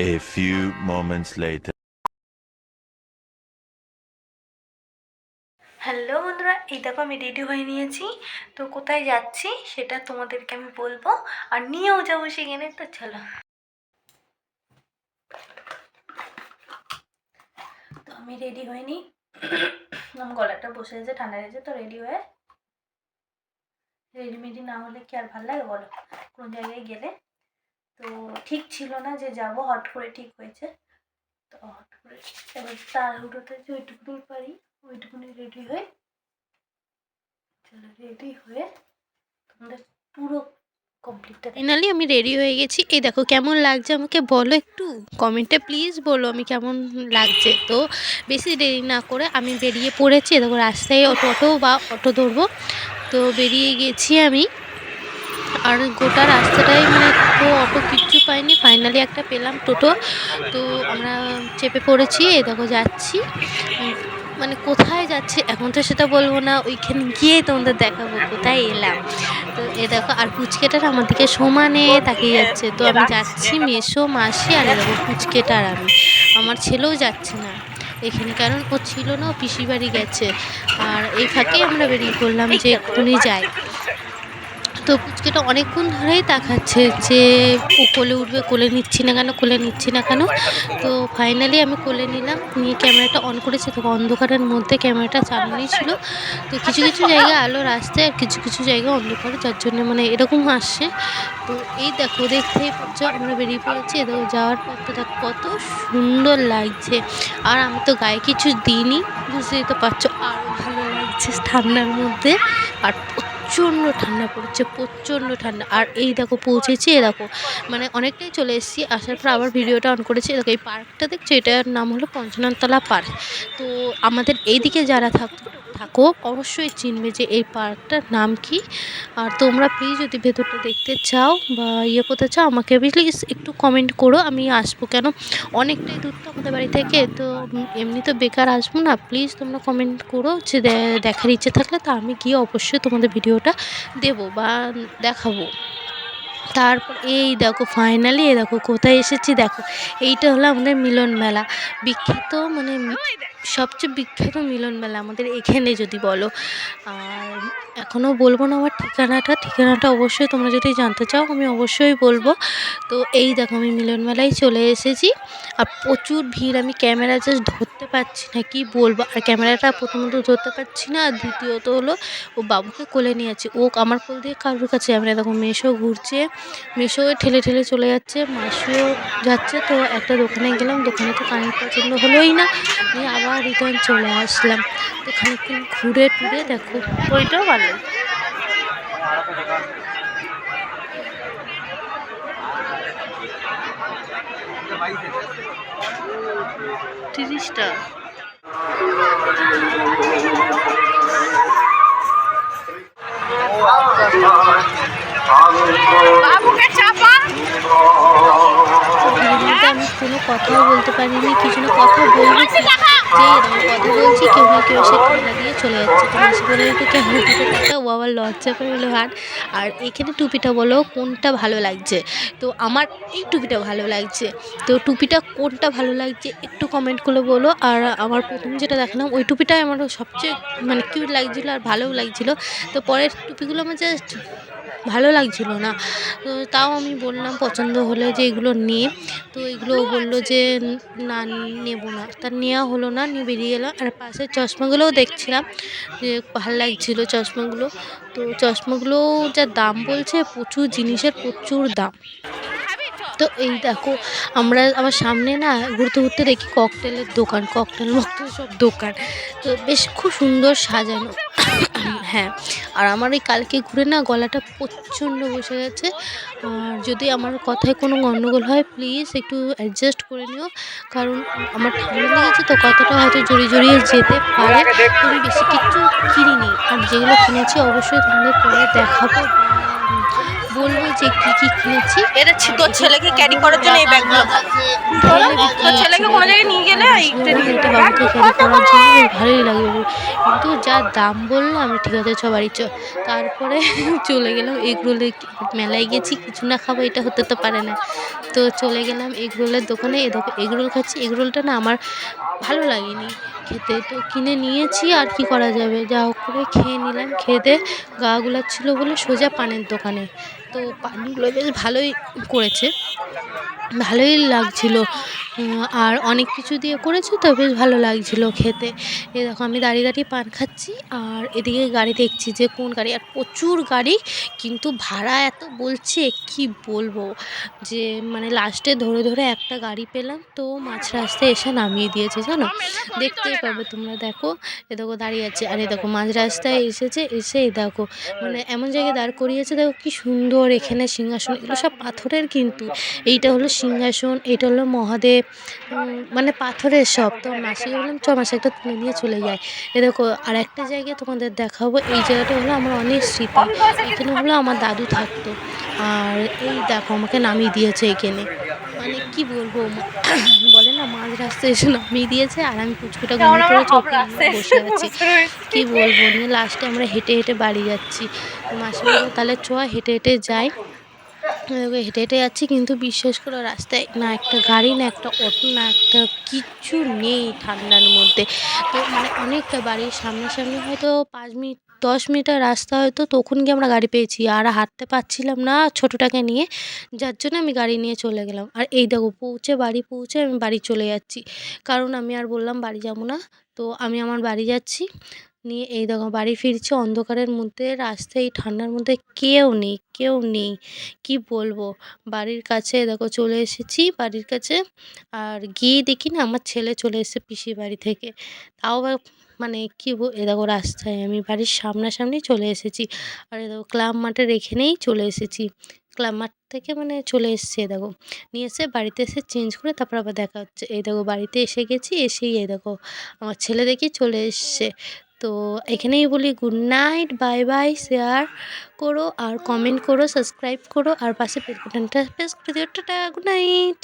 A few moments later. Hello বন্ধুরা, এই দেখো আমি রেডি হয়ে নিয়েছি। তো কোথায় যাচ্ছি সেটা তোমাদেরকে আমি বলব। আর নিয়েও যাব সেখানে, তো চলো। তো আমি রেডি হয়নি আমার গলাটা বসে গেছে, ঠান্ডা গেছে তো রেডি হয়ে রেডিমেডি না হলে কি আর ভালো লাগে বলো? কোনো জায়গায় গেলে। তো ঠিক ছিল না যে যাব, হট করে ঠিক হয়েছে। তো হট করে এবার তাড়াহুড়োতে যে ওইটুকুনি পারি ওইটুকুনি রেডি হয়ে চলো রেডি হয়ে তোমাদের পুরো ফাইনালি আমি রেডি হয়ে গেছি। এই দেখো কেমন লাগছে আমাকে বলো একটু। কমেন্টে প্লিজ বলো আমি কেমন লাগছে। তো বেশি দেরি না করে আমি বেরিয়ে পড়েছি। দেখো রাস্তায় অটো অটো বা অটো ধরবো। তো বেরিয়ে গেছি আমি। আর গোটা রাস্তাটাই মানে তো অটো কিচ্ছু পাইনি। ফাইনালি একটা পেলাম টোটো। তো আমরা চেপে পড়েছি এ দেখো যাচ্ছি। মানে কোথায় যাচ্ছে এখন তো সেটা বলব না, ওইখানে গিয়ে তোমাদের দেখাবো কোথায় এলাম। তো এ দেখো, আর পুচকেটার আমার দিকে সমানে তাকিয়ে যাচ্ছে। তো আমি যাচ্ছি মেসো, মাসি আর এ দেখো পুচকেটা আর আমি। আমার ছেলেও যাচ্ছে না এখানে, কারণ ও ছিল না পিসি বাড়ি গেছে। আর এই ফাঁকে আমরা বেরিয়ে পড়লাম যে এক্ষুনি যাই। তো পুচকেটা অনেকক্ষণ ধরেই তাকাচ্ছে যে ও কোলে উঠবে, কোলে নিচ্ছি না কেন, কোলে নিচ্ছি না কেন। তো ফাইনালি আমি কোলে নিলাম, নিয়ে ক্যামেরাটা অন করেছি, তো অন্ধকারের মধ্যে ক্যামেরাটা চালানোই ছিল। তো কিছু কিছু জায়গায় আলো রাস্তায় আর কিছু কিছু জায়গায় অন্ধকার, যার জন্য মানে এরকম আসছে। তো এই দেখো পাচ্ছ আমরা বেরিয়ে পড়েছি। এদের যাওয়ার পথটা দেখো, কত সুন্দর লাগছে। আর আমি তো গায়ে কিছু দিইনি, বুঝতেই তো পারছ আরও ভালো লাগছে ঠান্ডার মধ্যে। আর প্রচণ্ড ঠান্ডা পড়ছে, প্রচণ্ড ঠান্ডা। আর এই দেখো পৌঁছেছি এ দেখো মানে অনেকটাই চলে এসেছি, আসার পর আবার ভিডিওটা অন করেছি। দেখো, এই পার্কটা দেখছ, এটার নাম হলো পঞ্চননতলা পার্ক। তো আমাদের এইদিকে যারা থাকো থাকো, অবশ্যই চিনবে যে এই পার্কটার নাম কি। আর তোমরা প্লিজ যদি ভেতরটা দেখতে চাও বা ইয়ে করতে চাও, আমাকে প্লিজ একটু কমেন্ট করো, আমি আসব কেন? অনেকটাই দূর তো আমাদের বাড়ি থেকে, তো এমনি তো বেকার আসব না। প্লিজ তোমরা কমেন্ট করো যে দেখার ইচ্ছে থাকলে, তা আমি গিয়ে অবশ্যই তোমাদের ভিডিওটা দেব বা দেখাবো। তারপর এই দেখো ফাইনালি এই দেখো, কোথায় এসেছি দেখো। এইটা হলো আমাদের মিলন মেলা। বিখ্যাত মানে সবচেয়ে বিখ্যাত মিলন মেলা আমাদের এখানে যদি বলো। আর এখনও বলব না আমার ঠিকানাটা। ঠিকানাটা অবশ্যই তোমরা যদি জানতে চাও, আমি অবশ্যই বলব। তো এই দেখো আমি মিলন মেলায় চলে এসেছি। আর প্রচুর ভিড়, আমি ক্যামেরা জাস্ট ধরতে পারছি না, কি বলব? আর ক্যামেরাটা প্রথমত ধরতে পারছি না, আর দ্বিতীয়ত হলো ও বাবুকে কোলে নিয়ে যাচ্ছে। ও আমার কোল দিয়ে কারোর কাছে না। দেখো মেশো ঘুরছে, মেশো ঠেলে ঠেলে চলে যাচ্ছে, মাসিও যাচ্ছে। তো একটা দোকানে গেলাম, দোকানে তো কানের পছন্দ হলোই না। নিয়ে আবার রিটার্ন চলে আসলাম। তো খানিকক্ষণ ঘুরে টুরে দেখো। ওইটাও ভালো। তিরিশটা। আমি কোনো কথাও বলতে পারিনি কিছু না কথা বলব যে এরকম কথা বলছি, কেউ না কেউ এসে ক্যামেরা দিয়ে চলে যাচ্ছে। তো মাসি বলে একটু ক্যামেরা দিকে তাকাও আবার লজ্জা পেয়ে বলে হাট। আর এখানে টুপিটা বলো, কোনটা ভালো লাগছে? তো আমার এই টুপিটা ভালো লাগছে। তো টুপিটা কোনটা ভালো লাগছে, একটু কমেন্ট করে বলো। আর আমার প্রথম যেটা দেখালাম, ওই টুপিটাই আমার সবচেয়ে মানে কিউট লাগছিল আর ভালোও লাগছিল। তো পরের টুপিগুলো আমার জাস্ট ভালো লাগছিল না। তো তাও আমি বললাম পছন্দ হলে যে এগুলো নে। তো এগুলো বলল যে, না, নেব না। তা নেওয়া হলো না, নিয়ে বেরিয়ে গেলাম। আর পাশের চশমাগুলোও দেখছিলাম যে, ভালো লাগছিল চশমাগুলো। তো চশমাগুলো যা দাম বলছে, প্রচুর জিনিসের প্রচুর দাম। তো এই দেখো, আমরা আমার সামনে না ঘুরতে ঘুরতে দেখি ককটেলের দোকান ককটেল মকটেল সব দোকান। তো বেশ খুব সুন্দর সাজানো। হ্যাঁ আর আমার এই কালকে ঘুরে না গলাটা প্রচণ্ড বসে গেছে। আর যদি আমার কথায় কোনো গণ্ডগোল হয় প্লিজ একটু অ্যাডজাস্ট করে নিও। কারণ আমার ঠান্ডা লেগেছে তো কথাটা হয়তো জড়িয়ে জড়িয়ে যেতে পারে। আমি বেশি কিছু কিনিনি। আর যেগুলো কিনেছি অবশ্যই তোমাদের পরে দেখাবো। বলব যে কি কি কিনেছি এটা তোর ছেলেকে ক্যারি করার জন্য এই ব্যাগগুলো তোর ছেলেকে কোনো জায়গায় নিয়ে গেলে এইটা এটা বাড়িতে ক্যারি করার জন্য ভালোই লাগবে কিন্তু যা দাম বলল আমি ঠিক আছে ছ বাড়ি চ তারপরে চলে গেলাম এগ রোলে মেলায় গেছি কিছু না খাব এটা হতে তো পারে না তো চলে গেলাম এগ রোলের দোকানে এ দেখো এগ রোল খাচ্ছি এগরোলটা না আমার ভালো লাগেনি খেতে। তো কিনে নিয়েছি, আর কি করা যাবে? যা হোক করে খেয়ে নিলাম। খেতে গা গুলাচ্ছিলো বলে সোজা পানের দোকানে। তো পানগুলো বেশ ভালোই করেছে। ভালোই লাগছিল। আর অনেক কিছু দিয়ে করেছে তো বেশ ভালো লাগছিল খেতে। এ দেখো আমি দাঁড়িয়ে দাঁড়িয়ে পান খাচ্ছি আর এদিকে গাড়ি দেখছি যে কোন গাড়ি আর প্রচুর গাড়ি কিন্তু ভাড়া এত বলছে কি বলব? যে মানে লাস্টে ধরে ধরে একটা গাড়ি পেলাম তো মাঝ রাস্তায় এসে নামিয়ে দিয়েছে জানো? দেখতেই পাবে তোমরা দেখো এ দেখো দাঁড়িয়ে আছে। আর এ দেখো মাঝ রাস্তায় এসেছে এসে এই দেখো মানে এমন জায়গায় দাঁড় করিয়েছে দেখো কি সুন্দর এখানে সিংহাসন এগুলো সব পাথরের কিন্তু। এইটা হলো সিংহাসন এটা হলো মহাদেব মানে পাথরের সব তো মাসি বললাম চ মাসে একটা তুলে নিয়ে চলে যায় এ দেখো আর একটা জায়গায় তোমাদের দেখাবো। এই জায়গাটা হলো আমার অনেক স্মৃতি। এখানে হলো আমার দাদু থাকতো। আর এই দেখো আমাকে নামিয়ে দিয়েছে এখানে। মানে কি বলব বলে না মাঝ রাস্তায় এসে নামিয়ে দিয়েছে আর আমি পুচকুটা ঘুমিয়ে পড়ে চোখে বসে আছি। কি বলব নিয়ে লাস্টে আমরা হেঁটে হেঁটে বাড়ি যাচ্ছি। মাসি বলল তাহলে চ হেঁটে হেঁটে যাই। হেঁটে হেঁটে যাচ্ছি, কিন্তু বিশ্বাস করো, রাস্তায় না একটা গাড়ি, না একটা অটো, না একটা কিচ্ছু নেই ঠান্ডার মধ্যে। তো মানে অনেকটা বাড়ির সামনাসামনি হয়তো পাঁচ মিনিট, দশ মিনিটের রাস্তা হয়তো তখন গিয়ে আমরা গাড়ি পেয়েছি। আর হাঁটতে পারছিলাম না ছোটোটাকে নিয়ে, যার জন্য আমি গাড়ি নিয়ে চলে গেলাম। আর এই দেখো, পৌঁছে, বাড়ি পৌঁছে আমি বাড়ি চলে যাচ্ছি। কারণ আমি আর বললাম বাড়ি যাব না, তো আমি আমার বাড়ি যাচ্ছি। নিয়ে এই দেখো বাড়ি ফিরছি, অন্ধকারের মধ্যে রাস্তায়, এই ঠান্ডার মধ্যে কেউ নেই কেউ নেই। কি বলব? বাড়ির কাছে দেখো চলে এসেছি, বাড়ির কাছে। আর গিয়ে দেখি না আমার ছেলে চলে এসেছে পিসির বাড়ি থেকে। তাও মানে কি এ দেখো রাস্তায় আমি বাড়ির সামনাসামনি চলে এসেছি। আর এ দেখো ক্লাব মাঠের এখানেই চলে এসেছি। ক্লাব মাঠ থেকে মানে চলে এসেছি এ দেখো। নিয়ে এসে বাড়িতে এসে চেঞ্জ করে তারপর আবার দেখা হচ্ছে। এই দেখো বাড়িতে এসে গেছি, এসেই এই দেখো আমার ছেলে দেখি চলে এসছে। তো এখানেই বলি good night bye bye share করো আর কমেন্ট করো সাবস্ক্রাইব করো আর পাশে বেল বাটনটা প্রেস করে দিও। Tata good night